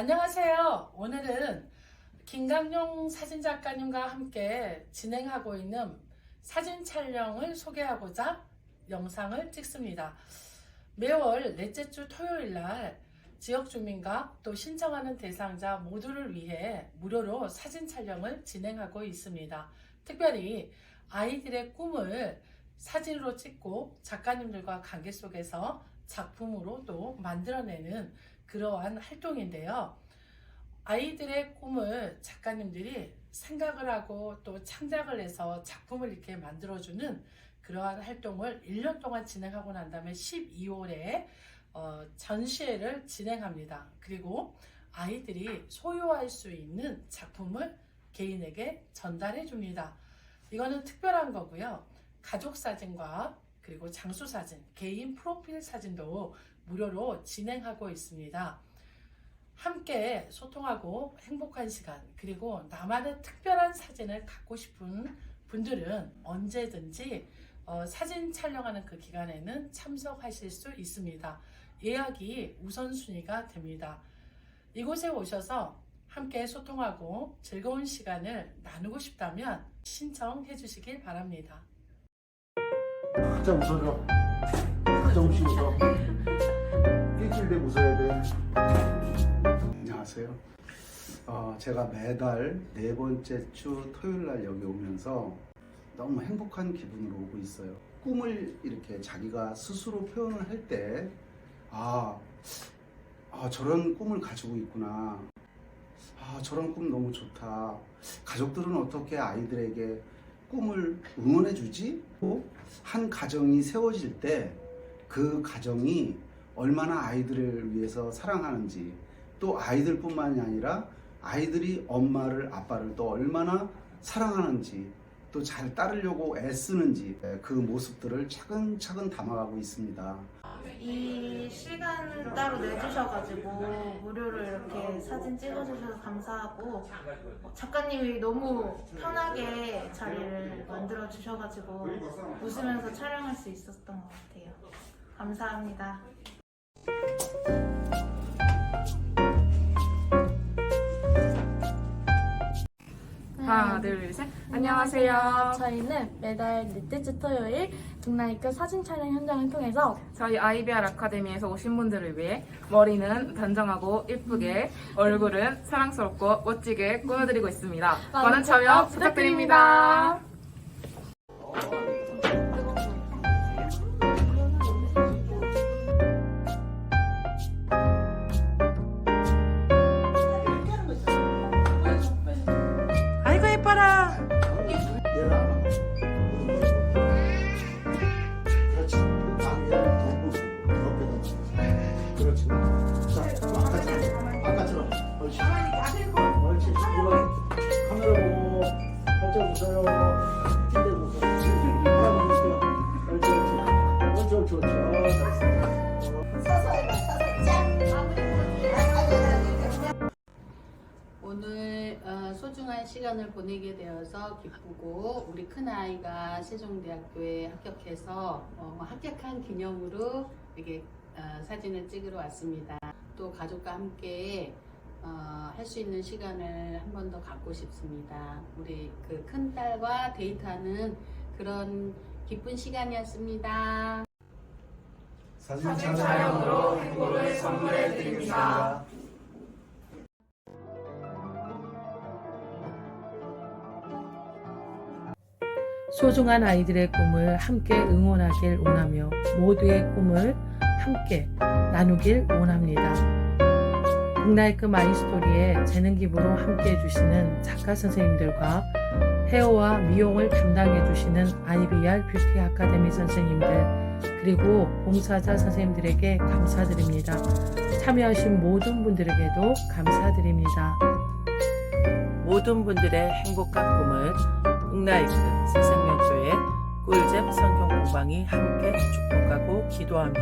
안녕하세요. 오늘은 김강용 사진작가님과 함께 진행하고 있는 사진 촬영을 소개하고자 영상을 찍습니다. 매월 넷째 주 토요일 날 지역 주민과 또 신청하는 대상자 모두를 위해 무료로 사진 촬영을 진행하고 있습니다. 특별히 아이들의 꿈을 사진으로 찍고 작가님들과 관계 속에서 작품으로 또 만들어내는 그러한 활동인데요. 아이들의 꿈을 작가님들이 생각을 하고 또 창작을 해서 작품을 이렇게 만들어주는 그러한 활동을 1년 동안 진행하고 난 다음에 12월에 어, 전시회를 진행합니다. 그리고 아이들이 소유할 수 있는 작품을 개인에게 전달해 줍니다. 이거는 특별한 거고요. 가족 사진과 그리고 장수 사진, 개인 프로필 사진도 무료로 진행하고 있습니다. 함께 소통하고 행복한 시간, 그리고 나만의 특별한 사진을 갖고 싶은 분들은 언제든지 어, 사진 촬영하는 그 기간에는 참석하실 수 있습니다. 예약이 우선순위가 됩니다. 이곳에 오셔서 함께 소통하고 즐거운 시간을 나누고 싶다면 신청해 주시길 바랍니다. 가장 웃어줘. 가정씩 웃어. 일주일 내 웃어야 돼. 안녕하세요. 어, 제가 매달 네 번째 주 토요일 날 여기 오면서 너무 행복한 기분으로 오고 있어요. 꿈을 이렇게 자기가 스스로 표현을 할 때, 아, 아, 저런 꿈을 가지고 있구나. 아, 저런 꿈 너무 좋다. 가족들은 어떻게 아이들에게 꿈을 응원해 주지? 한 가정이 세워질 때 그 가정이 얼마나 아이들을 위해서 사랑하는지 또 아이들뿐만이 아니라 아이들이 엄마를 아빠를 또 얼마나 사랑하는지 또 잘 따르려고 애쓰는지 그 모습들을 차근차근 담아가고 있습니다. 이 시간 따로 내주셔가지고 무료로 이렇게 사진 찍어주셔서 감사하고 어, 작가님이 너무 편하게 자리를 만들어 주셔가지고 웃으면서 촬영할 수 있었던 것 같아요. 감사합니다. 하나, 둘, 셋. 안녕하세요. 저희는 매달 넷째 주 토요일 동나이급 사진 촬영 현장을 통해서 저희 아이비알 아카데미에서 오신 분들을 위해 머리는 단정하고 예쁘게, 얼굴은 사랑스럽고 멋지게 꾸며드리고 있습니다. 많은 참여 부탁드립니다. 아이고 예뻐라. 얘랑 그렇지. 아, 얘를 더 옆에다. 그렇지. 자, 아까처럼. 아까처럼. 옳지. 옳지. 이거 카메라 보고 살짝 웃어요. 소중한 시간을 보내게 되어서 기쁘고 우리 큰 아이가 세종대학교에 합격해서 어, 합격한 기념으로 이렇게 어, 사진을 찍으러 왔습니다. 또 가족과 함께 어, 할 수 있는 시간을 한 번 더 갖고 싶습니다. 우리 그 큰 딸과 데이트하는 그런 기쁜 시간이었습니다. 사진 촬영으로 행복을 선물해 드립니다. 소중한 아이들의 꿈을 함께 응원하길 원하며 모두의 꿈을 함께 나누길 원합니다. 북나이크 마이스토리의 재능 기부로 함께 해주시는 작가 선생님들과 헤어와 미용을 담당해 주시는 IBR 뷰티 아카데미 선생님들 그리고 봉사자 선생님들에게 감사드립니다. 참여하신 모든 분들에게도 감사드립니다. 모든 분들의 행복한 꿈을 북나이크 영광이 함께 축복하고 기도합니다.